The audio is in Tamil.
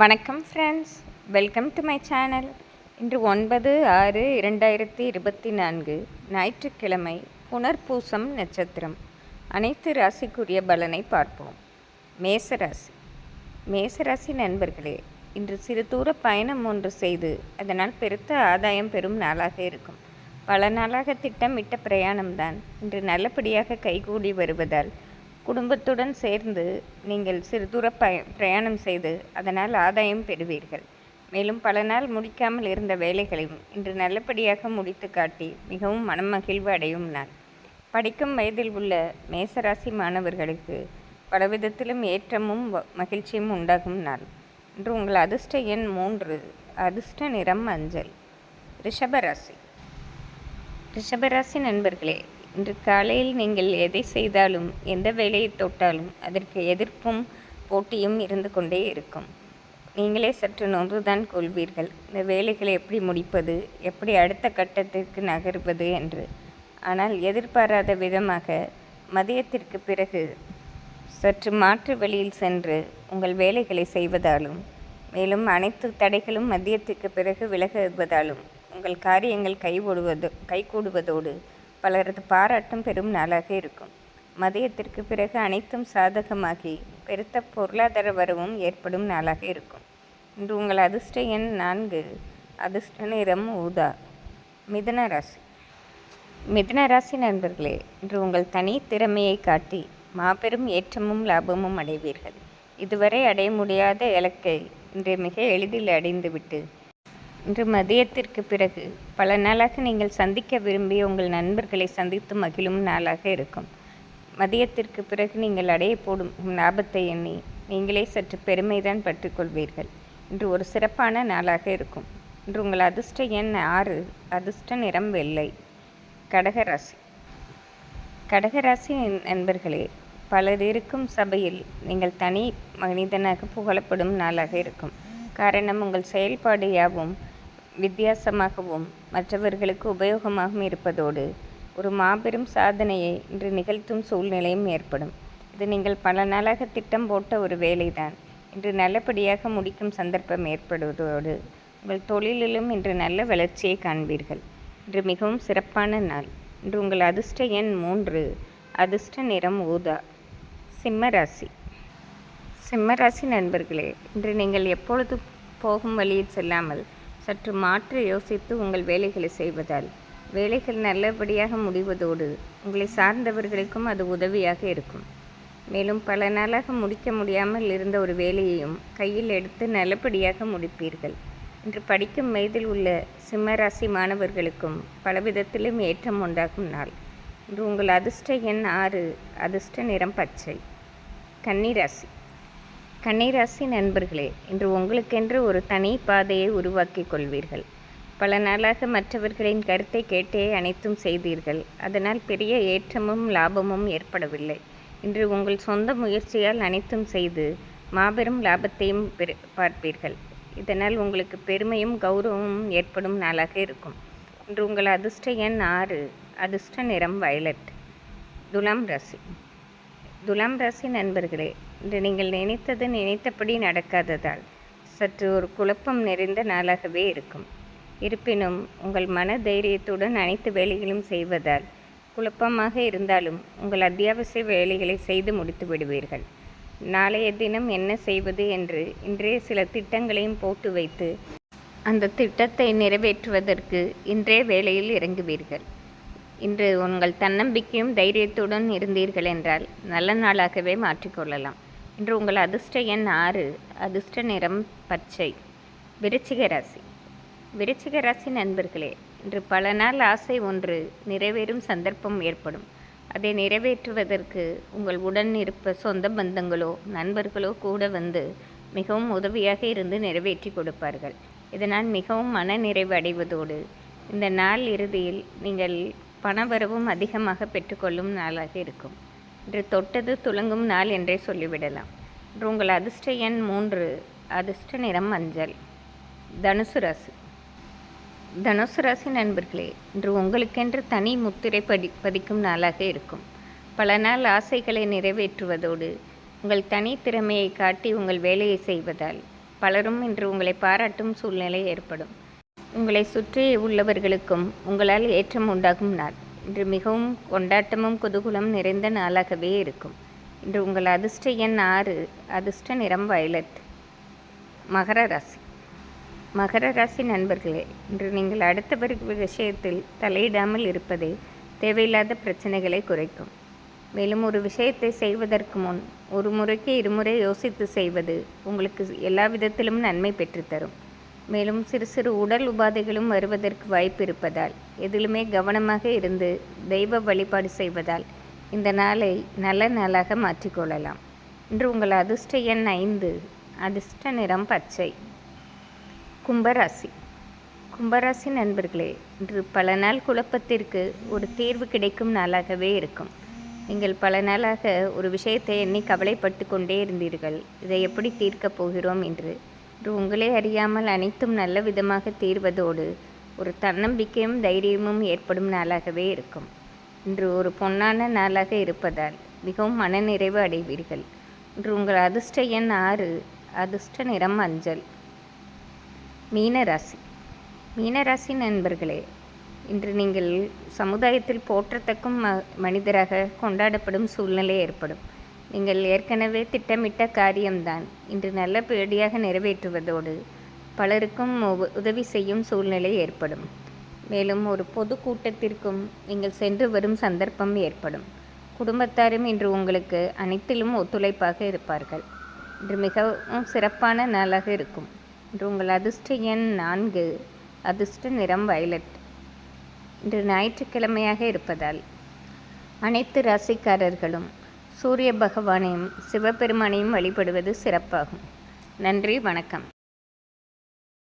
வணக்கம் friends welcome to my channel இன்று ஒன்பது ஆறு இரண்டாயிரத்தி இருபத்தி நான்கு ஞாயிற்றுக்கிழமை புனர்பூசம் நட்சத்திரம். அனைத்து ராசிக்குரிய பலனை பார்ப்போம். மேசராசி. மேசராசி நண்பர்களே இன்று சிறு தூர பயணம் ஒன்று செய்து அதனால் பெருத்த ஆதாயம் பெறும் நாளாக இருக்கும். பல நாளாக திட்டமிட்ட பிரயாணம்தான். இன்று நல்லபடியாக கைகூடி வருவதால் குடும்பத்துடன் சேர்ந்து நீங்கள் சிறு தூர பய பிரயாணம் செய்து அதனால் ஆதாயம் பெறுவீர்கள். மேலும் பல நாள் முடிக்காமல் இருந்த வேலைகளையும் இன்று நல்லபடியாக முடித்து காட்டி மிகவும் மனமகிழ்வு அடையும் நாள் படிக்கும் வயதில் உள்ள மேசராசி மாணவர்களுக்கு பலவிதத்திலும் ஏற்றமும் மகிழ்ச்சியும் உண்டாகும் நாள் இன்று உங்கள் அதிர்ஷ்ட எண் மூன்று அதிர்ஷ்ட நிறம் அஞ்சல் ரிஷபராசி ரிஷபராசி நண்பர்களே இன்று காலையில் நீங்கள் எதை செய்தாலும் எந்த வேலையை தொட்டாலும் அதற்கு எதிர்ப்பும் போட்டியும் இருந்து கொண்டே இருக்கும். நீங்களே சற்று நொந்துதான் கொள்வீர்கள். இந்த வேலைகளை எப்படி முடிப்பது எப்படி அடுத்த கட்டத்திற்கு நகர்வது என்று. ஆனால் எதிர்பாராத விதமாக மதியத்திற்கு பிறகு சற்று மாற்று வழியில் சென்று உங்கள் வேலைகளை செய்வதாலும் மேலும் அனைத்து தடைகளும் மதியத்துக்கு பிறகு விலகுவதாலும் உங்கள் காரியங்கள் கைகூடுவது கைகூடுவதோடு பலரது பாராட்டும் பெரும் நாளாக இருக்கும். மதியத்திற்கு பிறகு அனைத்தும் சாதகமாகி பெருத்த பொருளாதார வரவும் ஏற்படும் நாளாக இருக்கும். இன்று உங்கள் அதிர்ஷ்ட எண் நான்கு அதிர்ஷ்ட நிறம் ஊதா மிதுன ராசி. மிதன ராசி நண்பர்களே இன்று உங்கள் தனி திறமையை காட்டி மாபெரும் ஏற்றமும் லாபமும் அடைவீர்கள். இதுவரை அடைய முடியாத இலக்கை இன்று மிக எளிதில் அடைந்துவிட்டு இன்று மதியத்திற்கு பிறகு பல நாளாக நீங்கள் சந்திக்க விரும்பிய உங்கள் நண்பர்களை சந்தித்து மகிழும் நாளாக இருக்கும். மதியத்திற்கு பிறகு நீங்கள் அடைய போடும் லாபத்தை எண்ணி நீங்களே சற்று பெருமைதான் பட்டுக்கொள்வீர்கள் இன்று ஒரு சிறப்பான நாளாக இருக்கும். இன்று உங்கள் அதிர்ஷ்ட எண் ஆறு அதிர்ஷ்ட நிறம் வெள்ளை. கடகராசி. கடகராசி நண்பர்களே பலர் இருக்கும் சபையில் நீங்கள் தனி மனிதனாக புகழப்படும் நாளாக இருக்கும். காரணம் உங்கள் செயல்பாடு யாவும் வித்தியாசமாகவும் மற்றவர்களுக்கு உபயோகமாகவும் இருப்பதோடு ஒரு மாபெரும் சாதனையை இன்று நிகழ்த்தும் சூழ்நிலையும் ஏற்படும். இது நீங்கள் பல நாளாக திட்டம் போட்ட ஒரு வேலைதான். இன்று நல்லபடியாக முடிக்கும் சந்தர்ப்பம் ஏற்படுவதோடு உங்கள் தொழிலிலும் இன்று நல்ல வளர்ச்சியை காண்பீர்கள். இன்று மிகவும் சிறப்பான நாள். இன்று உங்கள் அதிர்ஷ்ட எண் மூன்று அதிர்ஷ்ட நிறம் ஊதா சிம்மராசி சிம்மராசி நண்பர்களே இன்று நீங்கள் எப்பொழுது போகும் வழியில் செல்லாமல் சற்று மாற்றி யோசித்து உங்கள் வேலைகளை செய்வதால். வேலைகள் நல்லபடியாக முடிவதோடு உங்களை சார்ந்தவர்களுக்கும் அது உதவியாக இருக்கும். மேலும் பல நாளாக முடிக்க முடியாமல் இருந்த ஒரு வேலையையும் கையில் எடுத்து நல்லபடியாக முடிப்பீர்கள். இன்று படிக்கும் வயதில் உள்ள சிம்மராசி மாணவர்களுக்கும் பலவிதத்திலும் ஏற்றம் உண்டாகும் நாள். இன்று உங்கள் அதிர்ஷ்ட எண் ஆறு அதிர்ஷ்ட நிறம் பச்சை. கன்னிராசி. கன்னிராசி நண்பர்களே இன்று உங்களுக்கென்று ஒரு தனி பாதையை உருவாக்கிக் கொள்வீர்கள். பல நாளாக மற்றவர்களின் கருத்தை கேட்டே அனைத்தும் செய்தீர்கள். அதனால் பெரிய ஏற்றமும் லாபமும் ஏற்படவில்லை. இன்று உங்கள் சொந்த முயற்சியால் அனைத்தும் செய்து மாபெரும் லாபத்தையும் பார்ப்பீர்கள். இதனால் உங்களுக்கு பெருமையும் கௌரவமும் ஏற்படும் நாளாக இருக்கும். இன்று உங்கள் அதிர்ஷ்ட எண் ஆறு அதிர்ஷ்ட நிறம் வயலட். துலாம் ராசி. துலாம் ராசி நண்பர்களே இன்று நீங்கள் நினைத்தது நினைத்தபடி நடக்காததால் சற்று ஒரு குழப்பம் நிறைந்த நாளாகவே இருக்கும். இருப்பினும் உங்கள் மன தைரியத்துடன் அனைத்து வேலைகளும் செய்வதால் குழப்பமாக இருந்தாலும் உங்கள் அத்தியாவசிய வேலைகளை செய்து முடித்து விடுவீர்கள். நாளைய தினம் என்ன செய்வது என்று இன்றைய சில திட்டங்களையும் போட்டு வைத்து அந்த திட்டத்தை நிறைவேற்றுவதற்கு இன்றைய வேலையில் இறங்குவீர்கள். இன்று உங்கள் தன்னம்பிக்கையும் தைரியத்துடன் இருந்தீர்கள் என்றால் நல்ல நாளாகவே மாற்றிக்கொள்ளலாம். இன்று உங்கள் அதிர்ஷ்ட எண் ஆறு அதிர்ஷ்ட நிறம் பச்சை. விருச்சிக ராசி. விருச்சிக ராசி நண்பர்களே இன்று பல நாள் ஆசை ஒன்று நிறைவேறும் சந்தர்ப்பம் ஏற்படும். அதை நிறைவேற்றுவதற்கு உங்கள் உடன் இருப்ப சொந்த பந்தங்களோ நண்பர்களோ கூட வந்து மிகவும் உதவியாக இருந்து நிறைவேற்றி கொடுப்பார்கள். இதனால் மிகவும் மன நிறைவு அடைவதோடு இந்த நாள் இறுதியில் நீங்கள் பணவரவும் அதிகமாக பெற்றுக்கொள்ளும் நாளாக இருக்கும். இன்று தொட்டது துலங்கும் நாள் என்றே சொல்லிவிடலாம். இன்று உங்கள் அதிர்ஷ்ட எண் மூன்று அதிர்ஷ்ட நிறம் மஞ்சள். தனுசு ராசி. தனுசு ராசி நண்பர்களே இன்று உங்களுக்கென்று தனி முத்திரை பதி பதிக்கும் நாளாக இருக்கும். பல நாள் ஆசைகளை நிறைவேற்றுவதோடு உங்கள் தனி திறமையை காட்டி உங்கள் வேலையை செய்வதால் பலரும் இன்று உங்களை பாராட்டும் சூழ்நிலை ஏற்படும். உங்களை சுற்றி உள்ளவர்களுக்கும் உங்களால் ஏற்றம் உண்டாகும் நாள். இன்று மிகவும் கொண்டாட்டமும் குதூகலம் நிறைந்த நாளாகவே இருக்கும். இன்று உங்கள் அதிர்ஷ்ட எண் ஆறு அதிர்ஷ்ட நிறம் வயலட். மகர ராசி. மகர ராசி நண்பர்களே இன்று நீங்கள் அடுத்தவர் விஷயத்தில் தலையிடாமல் இருப்பதே தேவையில்லாத பிரச்சனைகளை குறைக்கும். மேலும் ஒரு விஷயத்தை செய்வதற்கு முன் ஒரு முறைக்கு இருமுறை யோசித்து செய்வது உங்களுக்கு எல்லா விதத்திலும் நன்மை பெற்றுத்தரும். மேலும் சிறு சிறு உடல் உபாதைகளும் வருவதற்கு வாய்ப்பு இருப்பதால் எதிலுமே கவனமாக இருந்து தெய்வ வழிபாடு செய்வதால் இந்த நாளை நல்ல நாளாக மாற்றிக்கொள்ளலாம் இன்று உங்கள் அதிர்ஷ்ட எண் ஐந்து அதிர்ஷ்ட நிறம் பச்சை. கும்பராசி. கும்பராசி நண்பர்களே இன்று பல நாள் குழப்பத்திற்கு ஒரு தீர்வு கிடைக்கும் நாளாகவே இருக்கும். நீங்கள் பல நாளாக ஒரு விஷயத்தை எண்ணி கவலைப்பட்டு கொண்டே இருந்தீர்கள். இதை எப்படி தீர்க்கப் போகிறோம் என்று இன்று உங்களே அறியாமல் அனைத்தும் நல்ல விதமாக தீர்வதோடு ஒரு தன்னம்பிக்கையும் தைரியமும் ஏற்படும் நாளாகவே இருக்கும். இன்று ஒரு பொன்னான நாளாக இருப்பதால் மிகவும் மனநிறைவு அடைவீர்கள். இன்று உங்கள் அதிர்ஷ்ட எண் ஆறு அதிர்ஷ்ட நிறம் மஞ்சள் மீனராசி. மீனராசி நண்பர்களே இன்று நீங்கள் சமுதாயத்தில் போற்றத்தக்கும் ம மனிதராக கொண்டாடப்படும் சூழ்நிலை ஏற்படும். நீங்கள் ஏற்கனவே திட்டமிட்ட காரியம்தான். இன்று நல்லபடியாக நிறைவேற்றுவதோடு பலருக்கும் உதவி செய்யும் சூழ்நிலை ஏற்படும். மேலும் ஒரு பொது கூட்டத்திற்கும் நீங்கள் சென்று வரும் சந்தர்ப்பம் ஏற்படும். குடும்பத்தாரும் இன்று உங்களுக்கு அனைத்திலும் ஒத்துழைப்பாக இருப்பார்கள். இன்று மிகவும் சிறப்பான நாளாக இருக்கும். இன்று உங்கள் அதிர்ஷ்ட எண் நான்கு அதிர்ஷ்ட நிறம் வயலட். இன்று ஞாயிற்றுக்கிழமையாக இருப்பதால் அனைத்து ராசிக்காரர்களும் சூரிய பகவானையும் சிவபெருமானையும் வழிபடுவது சிறப்பாகும். நன்றி வணக்கம்.